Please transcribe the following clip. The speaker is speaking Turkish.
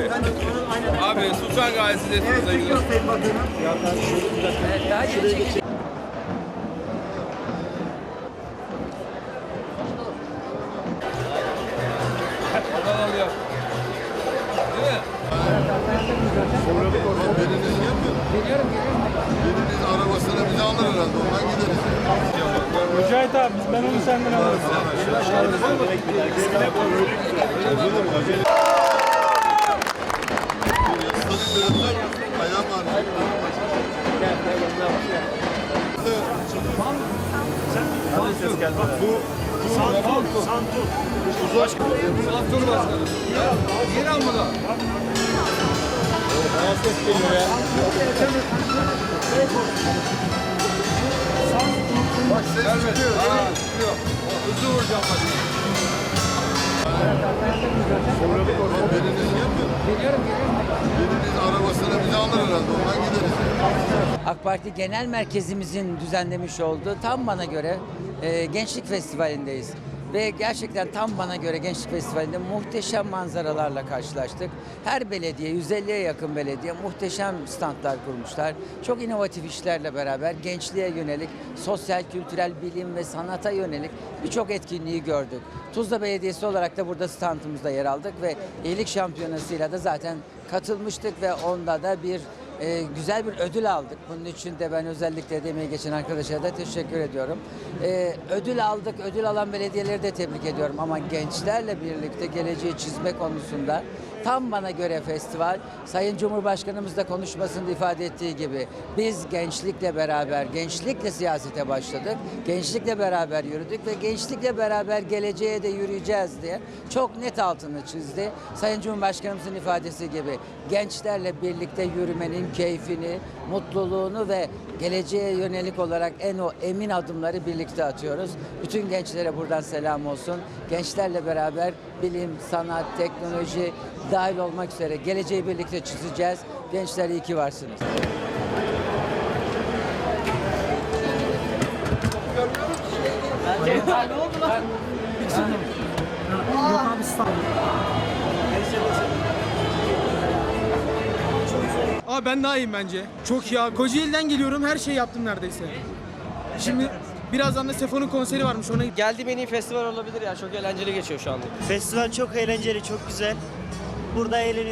abi. Abi Sultan Gazi Destek'e gidiyoruz. Alır herhalde. Ondan gideriz. Mücahit abi ben onu senden alırım. Yaslanın biraz da ayağım ağrıyor. Santur başkanım. İran mı da? Bak ses çıkıyor. Aa, çıkıyor. Hızlı vuracağım bak. Biriniz yapın. Biriniz arabasını bize alır herhalde. Ondan gideriz. AK Parti Genel Merkezimizin düzenlemiş olduğu tam bana göre e, Gençlik Festivali'ndeyiz. Ve gerçekten tam bana göre Gençlik Festivali'nde muhteşem manzaralarla karşılaştık. Her belediye, 150'ye yakın belediye muhteşem standlar kurmuşlar. Çok inovatif işlerle beraber gençliğe yönelik, sosyal, kültürel, bilim ve sanata yönelik birçok etkinliği gördük. Tuzla Belediyesi olarak da burada standımızda yer aldık ve iyilik şampiyonasıyla da zaten katılmıştık ve onda da bir ee, güzel bir ödül aldık. Bunun için de ben özellikle demeyi geçen arkadaşlara da teşekkür ediyorum. Ee, ödül aldık, ödül alan belediyeleri de tebrik ediyorum. Ama gençlerle birlikte geleceği çizme konusunda tam bana göre festival, Sayın Cumhurbaşkanımız da konuşmasında ifade ettiği gibi biz gençlikle beraber, gençlikle siyasete başladık. Gençlikle beraber yürüdük ve gençlikle beraber geleceğe de yürüyeceğiz diye çok net altını çizdi. Sayın Cumhurbaşkanımızın ifadesi gibi gençlerle birlikte yürümenin keyfini, mutluluğunu ve geleceğe yönelik olarak en o emin adımları birlikte atıyoruz. Bütün gençlere buradan selam olsun. Gençlerle beraber bilim, sanat, teknoloji dahil olmak üzere geleceği birlikte çizeceğiz. Gençler iyi ki varsınız. Abi ben daha iyiyim bence. Çok iyi abi. Kocaeli'den geliyorum her şeyi yaptım neredeyse. Şimdi birazdan da Sefo'nun konseri varmış ona Geldiğim en iyi festival olabilir ya. Çok eğlenceli geçiyor şu anda. Festival çok eğlenceli, çok güzel. Burada eğleniyoruz.